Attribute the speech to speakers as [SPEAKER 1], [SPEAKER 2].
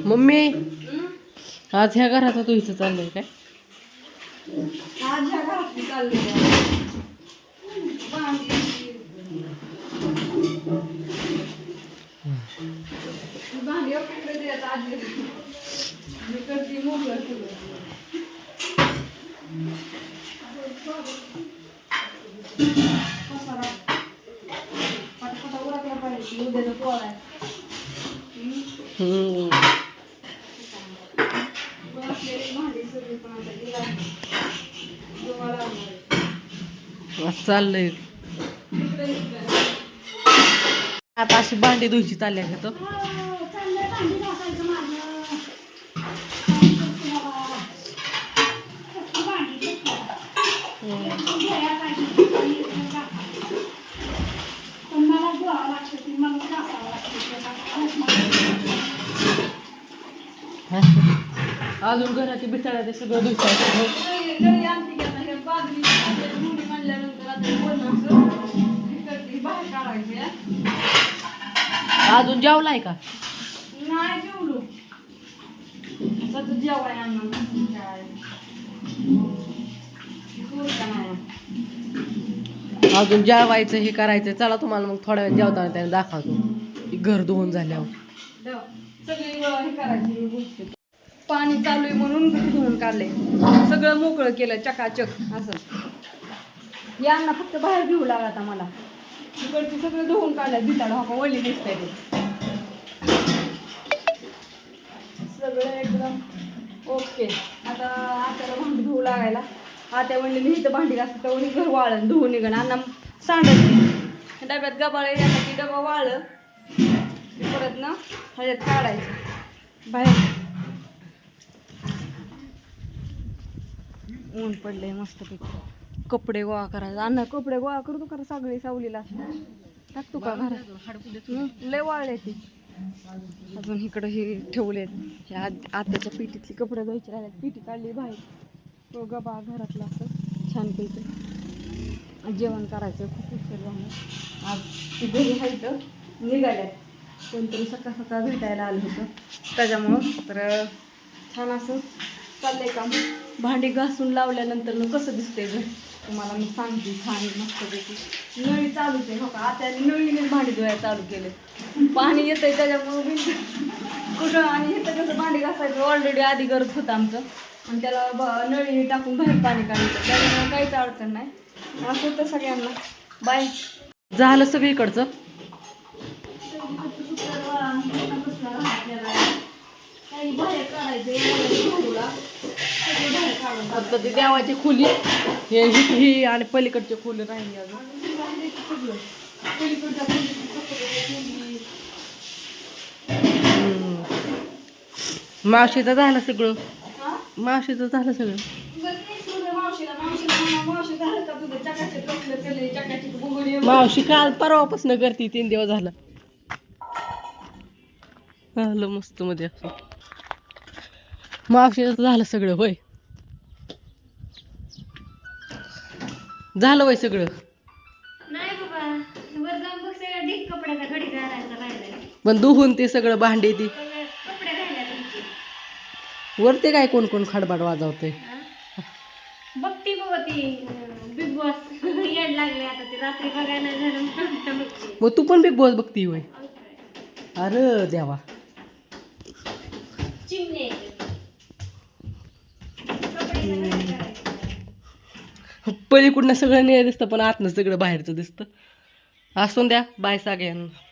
[SPEAKER 1] Mummy आज ह्या घराचा तू इथं चाललंय काय?
[SPEAKER 2] भांडी. आता सगळं. पण लागणार
[SPEAKER 1] चाललंय. आता अशी भांडी धुयची चालल्या का तर अजून घराची बिचारा ते सगळं
[SPEAKER 2] हा.
[SPEAKER 1] अजून जेवलाय का?
[SPEAKER 2] नाही जेवलो जेवाय?
[SPEAKER 1] अजून जेवायचं हे करायचं. चला तुम्हाला मग थोड्या वेळ जेवताना त्याने दाखवतो. घर धुवून झाल्यावर.
[SPEAKER 2] पाणी चालू आहे म्हणून घरी धुवून काढले सगळं मोकळं केलं चकाचक असं. यांना फक्त बाहेर घेऊ लागला आता मला. तिकडची सगळं धुवून काढलं भिताड हा ओली दिसतंय ते. सगळं एकदम ओके. आता आत्याला भांडी धुवू लागायला. आत्या वडील इथं भांडी तर तेवढी घर वाळण धुवून निघण अण्णा सांडत डब्यात गबाळ यासाठी डबा वाळलं. परत ना ह्याच्यात काढायचं. बाहेर. ऊन पडलंय मस्त पैकी कपडे गोळा करायचा. अण्णा कपडे गोळा करतो का रे सगळी सावलीला. टाकतो का घरात? लय वाळले ते. अजून इकडं हे ठेवलेत. हे आत- आत्याच्या पेटीतली कपडे धुवायचे राहिल्यात पेटी काढली बाहेर. तो गबा घरातला असं छान पैकी. जेवण करायचं. खूप उशीर झाला. आज ती घरी आहे निघाल्यात. कोणतरी सकाळ सकाळ भेटायला आलं होतं. त्याच्यामुळं तर छान असं चाललंय का? भांडी घासून लावल्यानंतर मग कसं दिसतंय घर तुम्हाला मी सांगते छान मस्तपैकी नळी चालूच आहे हो का? आता नळीने भांडी धुवायला चालू केले. पाणी येतंय त्याच्यामुळं मी कुठं आणि इथं कसं भांडी घासायचं ऑलरेडी आधी गरज होतं आमचं. आणि त्याला ब- नळीने टाकून बाहेर पाणी काढायचं त्याच्यामुळे काहीच अडचण नाही. असं होतं सगळ्यांना. बाय.
[SPEAKER 1] झालं सगळीकडचं. आता ते देवाची खोली हे ही आणि पलीकडची खोली राहिली अजून. मावशीचं झालं सगळं. मावशीचं झालं सगळं.
[SPEAKER 2] मावशी
[SPEAKER 1] मावशी काल परवापासून करते तीन दिवस झालं. झालं मस्त मध्ये असं. मावशीचं झालं सगळं होय. झालं वय सगळं.
[SPEAKER 3] नाही बाबा वर जाऊन बघ सगळं ढीक कपड्याचा घडी घालायचा राहिलाय.
[SPEAKER 1] पण दुहून ते सगळं भांडे ती.
[SPEAKER 3] सगळे कपडे राहिल्या तुमचे
[SPEAKER 1] वरते काय कोण कोण खडबाट वाजवतंय?
[SPEAKER 3] हा? बघती बाबा ती बिग बॉस. येड लागले आता ती रात्री बघायला झालं म्हणून बघते.
[SPEAKER 1] मग तू पण बिग बॉस बघती होय. अरे देवा.
[SPEAKER 3] चिमणे
[SPEAKER 1] पलीकडनं सगळं निळ दिसतं पण आतनं सगळं बाहेरचं दिसतं. असून द्या बाय सगळ्यांना.